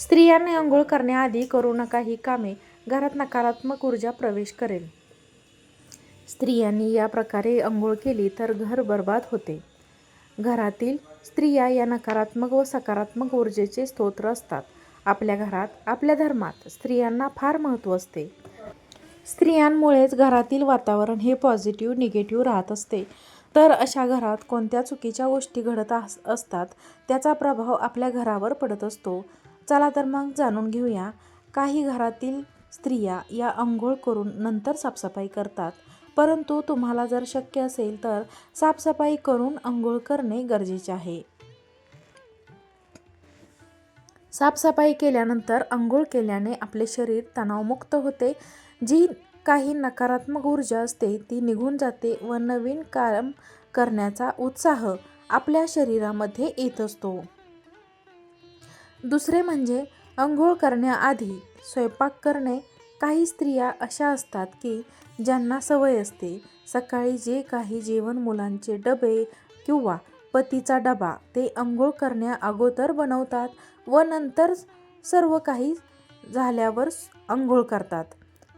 स्त्रियांनी अंघोळ करण्याआधी करू नका ही कामे घरात नकारात्मक ऊर्जा प्रवेश करेल. स्त्रियांनी या प्रकारे अंघोळ केली तर घर बर्बाद होते. घरातील स्त्रिया या नकारात्मक व सकारात्मक ऊर्जेचे स्तोत्र असतात. आपल्या घरात आपल्या धर्मात स्त्रियांना फार महत्त्व असते. स्त्रियांमुळेच घरातील वातावरण हे पॉझिटिव्ह निगेटिव्ह राहत असते. तर अशा घरात कोणत्या चुकीच्या गोष्टी घडत अस असतात त्याचा प्रभाव आपल्या घरावर पडत असतो. चला तर मग जाणून घेऊया. काही घरातील स्त्रिया या आंघोळ करून नंतर साफसफाई करतात. परंतु तुम्हाला जर शक्य असेल तर साफसफाई करून आंघोळ करणे गरजेचे आहे. साफसफाई केल्यानंतर आंघोळ केल्याने आपले शरीर तणावमुक्त होते. जी काही नकारात्मक ऊर्जा असते ती निघून जाते व नवीन काम करण्याचा उत्साह आपल्या शरीरामध्ये येत असतो. दुसरे म्हणजे आंघोळ करण्याआधी स्वयंपाक करणे. काही स्त्रिया अशा असतात की ज्यांना सवय असते सकाळी जे काही जेवण मुलांचे डबे किंवा पतीचा डबा ते आंघोळ करण्या अगोदर बनवतात व नंतर सर्व काही झाल्यावर आंघोळ करतात.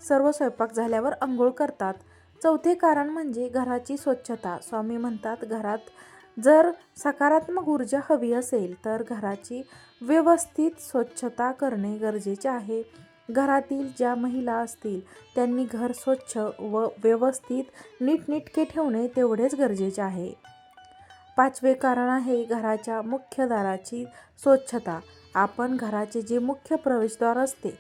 सर्व स्वयंपाक झाल्यावर आंघोळ करतात. चौथे कारण म्हणजे घराची स्वच्छता. स्वामी म्हणतात घरात जर सकारात्मक ऊर्जा हवी असेल तर घराची व्यवस्थित स्वच्छता करणे गरजेचे आहे. घरातील ज्या महिला असतील त्यांनी घर स्वच्छ व व्यवस्थित नीटनिटके ठेवणे तेवढेच गरजेचे आहे. पाचवे कारण आहे घराच्या मुख्य दाराची स्वच्छता. आपण घराचे जे मुख्य प्रवेशद्वार असते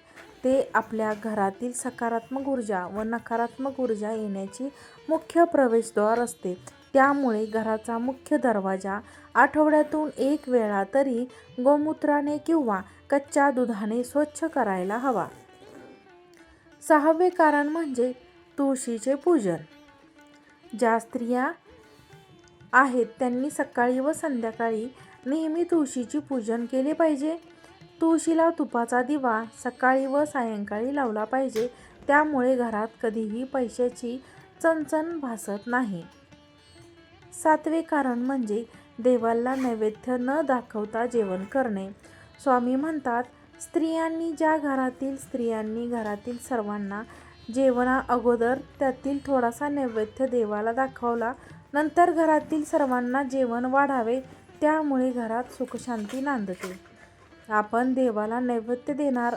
ते आपल्या घरातील सकारात्मक ऊर्जा व नकारात्मक ऊर्जा येण्याची मुख्य प्रवेशद्वार असते. त्यामुळे घराचा मुख्य दरवाजा आठवड्यातून एक वेळा तरी गोमूत्राने किंवा कच्च्या दुधाने स्वच्छ करायला हवा. सहावे कारण म्हणजे तुळशीचे पूजन. ज्या स्त्रिया आहेत त्यांनी सकाळी व संध्याकाळी नेहमी तुळशीची पूजन केले पाहिजे. तुळशीला तुपाचा दिवा सकाळी व सायंकाळी लावला पाहिजे. त्यामुळे घरात कधीही पैशाची चणचण भासत नाही. सातवे कारण म्हणजे देवाला नैवेद्य न दाखवता जेवण करणे. स्वामी म्हणतात स्त्रियांनी ज्या घरातील स्त्रियांनी घरातील सर्वांना जेवणा अगोदर त्यातील थोडासा नैवेद्य देवाला दाखवला नंतर घरातील सर्वांना जेवण वाढावे त्यामुळे घरात सुखशांती नांदते. आपण देवाला नैवेद्य देणार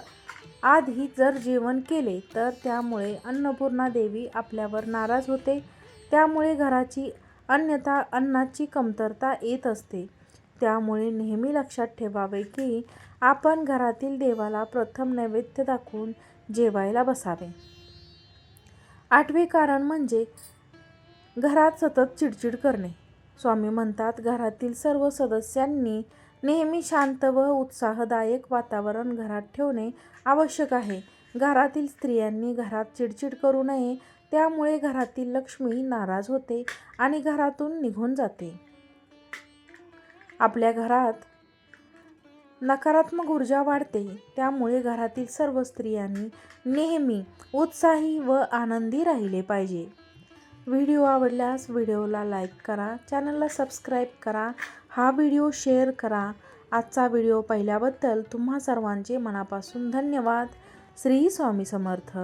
आधी जर जेवण केले तर त्यामुळे अन्नपूर्णा देवी आपल्यावर नाराज होते. त्यामुळे घराची अन्यथा अन्नाची कमतरता येत असते. त्यामुळे नेहमी लक्षात ठेवावे की आपण घरातील देवाला प्रथम नैवेद्य दाखवून जेवायला बसावे. आठवे कारण म्हणजे घरात सतत चिडचिड करणे. स्वामी म्हणतात घरातील सर्व सदस्यांनी नेहमी शांत व उत्साहदायक वातावरण घरात ठेवणे आवश्यक आहे. घरातील स्त्रियांनी घरात चिडचिड करू नये त्यामुळे घरातील लक्ष्मी नाराज होते आणि घरातून निघून जाते. आपल्या घरात नकारात्मक ऊर्जा वाढते त्यामुळे घरातील सर्व स्त्रियांनी नेहमी उत्साही व आनंदी राहिले पाहिजे. व्हिडिओ आवडल्यास व्हिडिओला लाईक करा चॅनलला सबस्क्राईब करा हा व्हिडिओ शेअर करा. आजचा व्हिडिओ पाहिल्याबद्दल तुम्हा सर्वांचे मनापासून धन्यवाद. श्री स्वामी समर्थ.